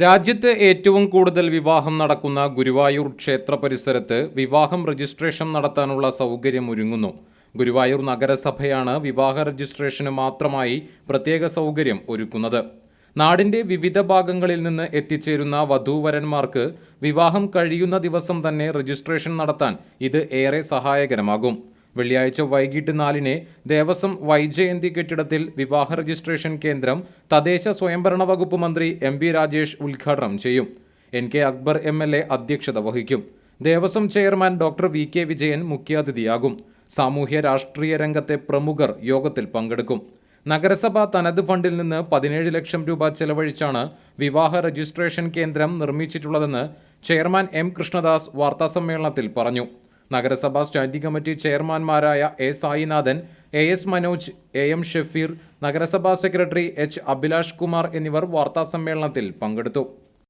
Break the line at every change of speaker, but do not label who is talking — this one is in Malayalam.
രാജ്യത്ത് ഏറ്റവും കൂടുതൽ വിവാഹം നടക്കുന്ന ഗുരുവായൂർ ക്ഷേത്ര പരിസരത്ത് വിവാഹം രജിസ്ട്രേഷൻ നടത്താനുള്ള സൗകര്യം ഒരുങ്ങുന്നു. ഗുരുവായൂർ നഗരസഭയാണ് വിവാഹ രജിസ്ട്രേഷന് മാത്രമായി പ്രത്യേക സൗകര്യം ഒരുക്കുന്നത്. നാടിന്റെ വിവിധ ഭാഗങ്ങളിൽ നിന്ന് എത്തിച്ചേരുന്ന വധൂവരന്മാർക്ക് വിവാഹം കഴിയുന്ന ദിവസം തന്നെ രജിസ്ട്രേഷൻ നടത്താൻ ഇത് ഏറെ സഹായകരമാകും. വെള്ളിയാഴ്ച വൈകിട്ട് നാലിന് ദേവസ്വം വൈജയന്തി കെട്ടിടത്തിൽ വിവാഹ രജിസ്ട്രേഷൻ കേന്ദ്രം തദ്ദേശ സ്വയംഭരണ വകുപ്പ് മന്ത്രി എം പി രാജേഷ് ഉദ്ഘാടനം ചെയ്യും. N K Akbar M L A അധ്യക്ഷത വഹിക്കും. Devaswom chairman doctor V K Vijayan മുഖ്യാതിഥിയാകും. സാമൂഹ്യ രാഷ്ട്രീയ രംഗത്തെ പ്രമുഖർ യോഗത്തിൽ പങ്കെടുക്കും. നഗരസഭ തനത് ഫണ്ടിൽ നിന്ന് പതിനേഴ് ലക്ഷം രൂപ ചെലവഴിച്ചാണ് വിവാഹ രജിസ്ട്രേഷൻ കേന്ദ്രം നിർമ്മിച്ചിട്ടുള്ളതെന്ന് ചെയർമാൻ എം കൃഷ്ണദാസ് വാർത്താസമ്മേളനത്തിൽ പറഞ്ഞു. നഗരസഭാ standing committee ചെയർമാൻമാരായ A Sainathan A S Manoj A M Shafeer നഗരസഭാ സെക്രട്ടറി എച്ച് അഭിലാഷ് കുമാർ എന്നിവർ വാർത്താസമ്മേളനത്തിൽ പങ്കെടുത്തു.